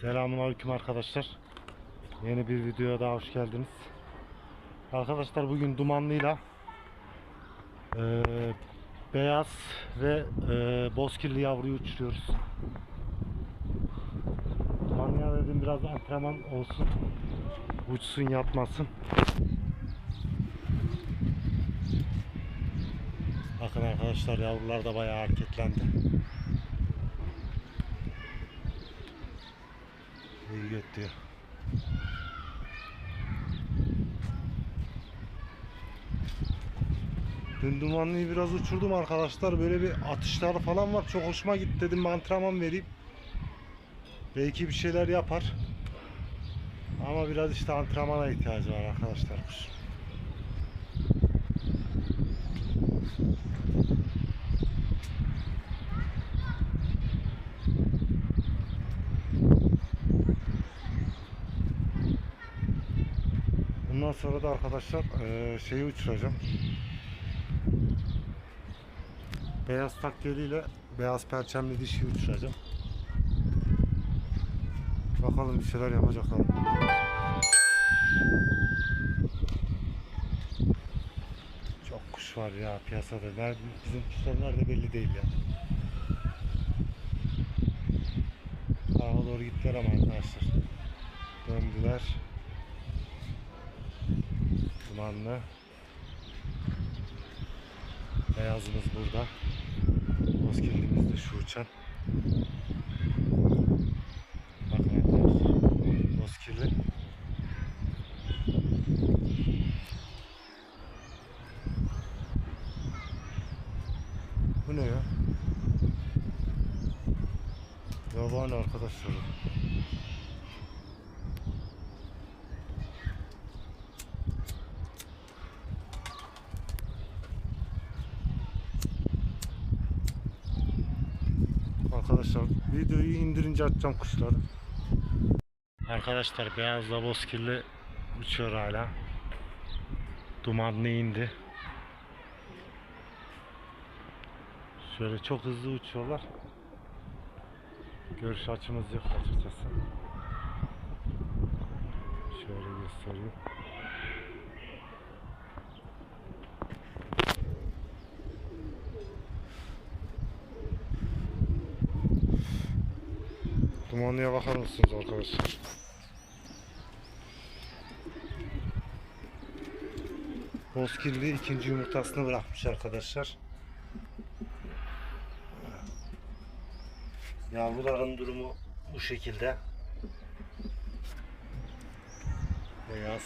Selamünaleyküm arkadaşlar. Yeni bir videoya daha hoş geldiniz. Arkadaşlar bugün dumanlıyla eee, beyaz ve eee, bozkirli yavruyu uçuruyoruz. Dumanlıya dedim biraz antrenman olsun. Uçsun yapmasın. Bakın arkadaşlar yavrular da bayağı hareketlendi. İyi götürüyor. Dün dumanlıyı biraz uçurdum arkadaşlar. Böyle bir atışları falan var. Çok hoşuma gitti dedim bir antrenman vereyim. Belki bir şeyler yapar. Ama biraz işte antrenmana ihtiyacı var arkadaşlar sonra da arkadaşlar eee, şeyi uçuracağım. Beyaz takkeliyle beyaz perçemli dişi uçuracağım. Bakalım bir şeyler yapacaklar. Çok kuş var ya piyasada. Nerede, bizim kuşlar nerede belli değil ya. Sağa doğru gittiler ama arkadaşlar. Döndüler. Dumanlı. Beyazımız burada. Bozkirlimiz de şu uçan. Bakın arkadaşlar. Bozkirli. Bu ne ya? Yaban arkadaşlar. Arkadaşlar videoyu indirince atacağım kuşları. Arkadaşlar beyazla bozkirli uçuyor hala. Dumanlı indi. Şöyle çok hızlı uçuyorlar. Görüş açımız yok açıkçası. Şöyle göstereyim. Dumanlıya bakar mısınız arkadaşlar? Bozkirli ikinci yumurtasını bırakmış arkadaşlar. Yavruların durumu bu şekilde. Beyaz.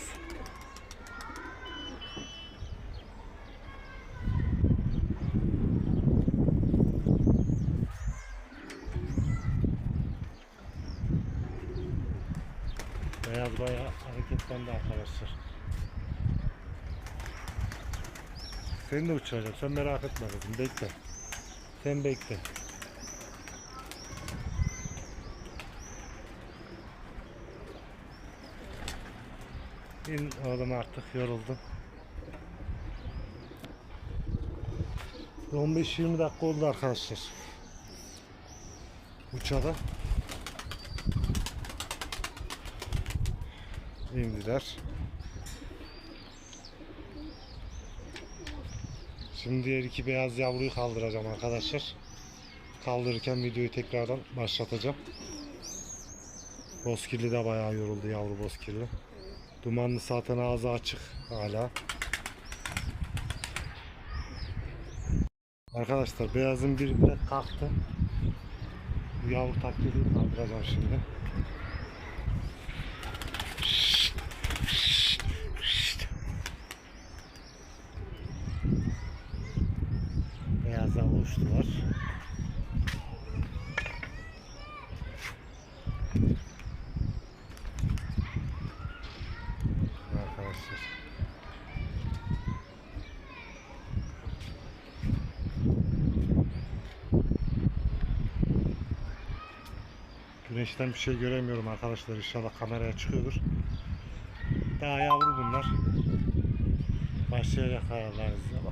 Beyaz bayağı hareketlendi arkadaşlar. Seni de uçuracağım. Sen merak etme kızım. Bekle. Sen bekle. İn oğlum artık yoruldum. 15-20 dakika oldu arkadaşlar. Uçada. İndiler. Şimdi diğer iki beyaz yavruyu kaldıracağım arkadaşlar. Kaldırırken videoyu tekrardan başlatacağım. Bozkirli de bayağı yoruldu yavru bozkirli. Dumanlı zaten ağzı açık hala. Arkadaşlar beyazın biri de kalktı. Bu yavru taklidi kaldıracağım şimdi. Arkadaşlar. Güneşten bir şey göremiyorum arkadaşlar. İnşallah kameraya çıkıyordur. Daha yavru bunlar. Başlayacak aralarınızda.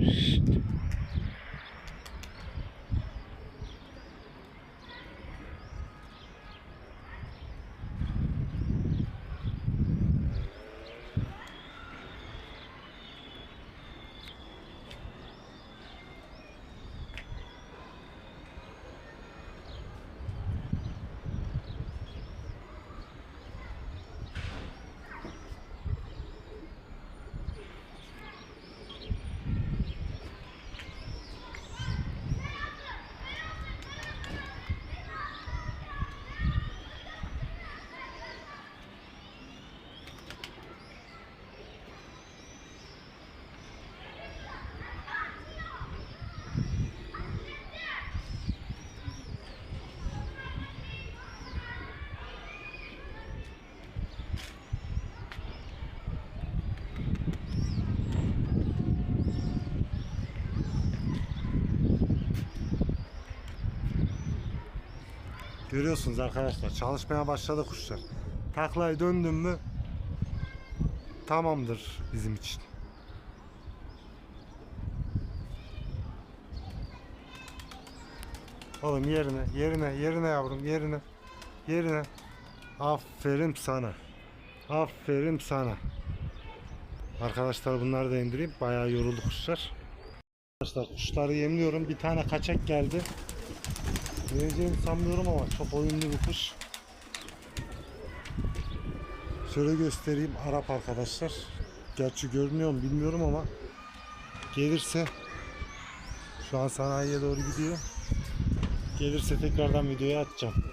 Shh. Görüyorsunuz arkadaşlar çalışmaya başladı kuşlar. Taklayı döndüm mü tamamdır bizim için. Oğlum yerine, yerine, yerine yavrum, yerine, yerine. Aferin sana. Aferin sana. Arkadaşlar bunları da indireyim. Bayağı yoruldu kuşlar. Arkadaşlar kuşları yemliyorum. Bir tane kaçak geldi. Vereceğimi sanmıyorum ama çok oyunlu bir kuş. Şöyle göstereyim Arap arkadaşlar. Gerçi görünüyor mu bilmiyorum ama gelirse şu an sanayiye doğru gidiyor. Gelirse tekrardan videoya atacağım.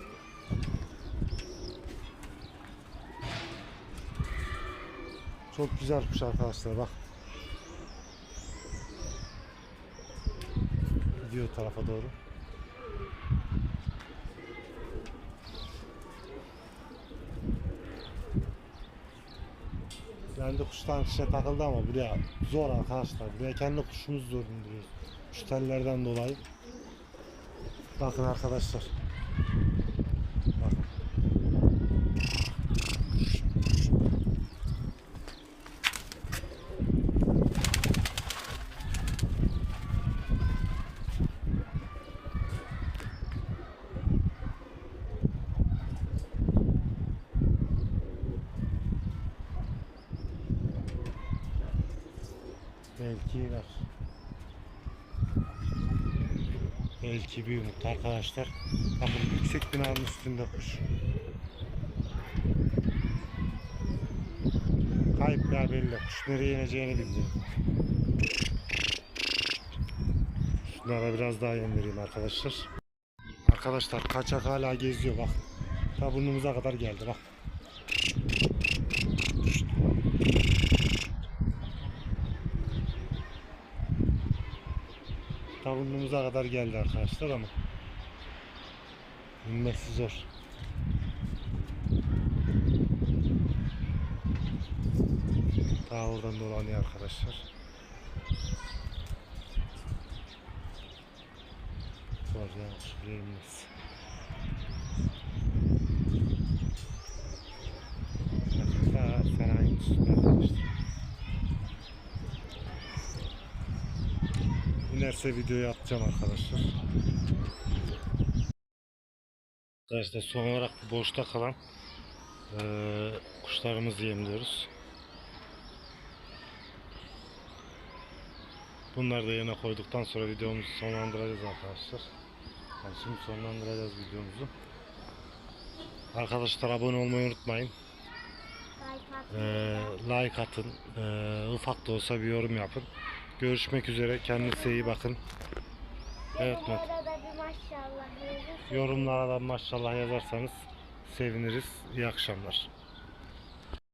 Çok güzel kuş arkadaşlar bak. Gidiyor tarafa doğru. Ben de kuştan kuşa takıldı ama buraya zor arkadaşlar. Buraya kendi kuşumuz zor indiriyoruz. Şu tellerden dolayı. Bakın arkadaşlar. Belki var. Belki bir umut arkadaşlar. Bakın yüksek binanın üstünde kuş. Kayıp ya belli. Kuş nereye ineceğini bilmiyor. Şunlara biraz daha yem vereyim arkadaşlar. Arkadaşlar kaçak hala geziyor bak. Ta burnumuza kadar geldi bak. Ta burnumuza kadar geldi arkadaşlar ama inmesi zor. Ta dolanıyor arkadaşlar. Zor ya şuraya inmesi. Üstünde arkadaşlar. İnerse videoyu atacağım arkadaşlar. Arkadaşlar son olarak boşta kalan eee kuşlarımızı yemliyoruz. Bunları da yerine koyduktan sonra videomuzu sonlandıracağız arkadaşlar. Yani şimdi sonlandıracağız videomuzu. Arkadaşlar abone olmayı unutmayın. Eee, like atın. Eee, ufak da olsa bir yorum yapın. Görüşmek üzere. Kendinize iyi bakın. Evet Bu Met. arada bir maşallah. verir. Yorumlara da maşallah yazarsanız seviniriz. İyi akşamlar.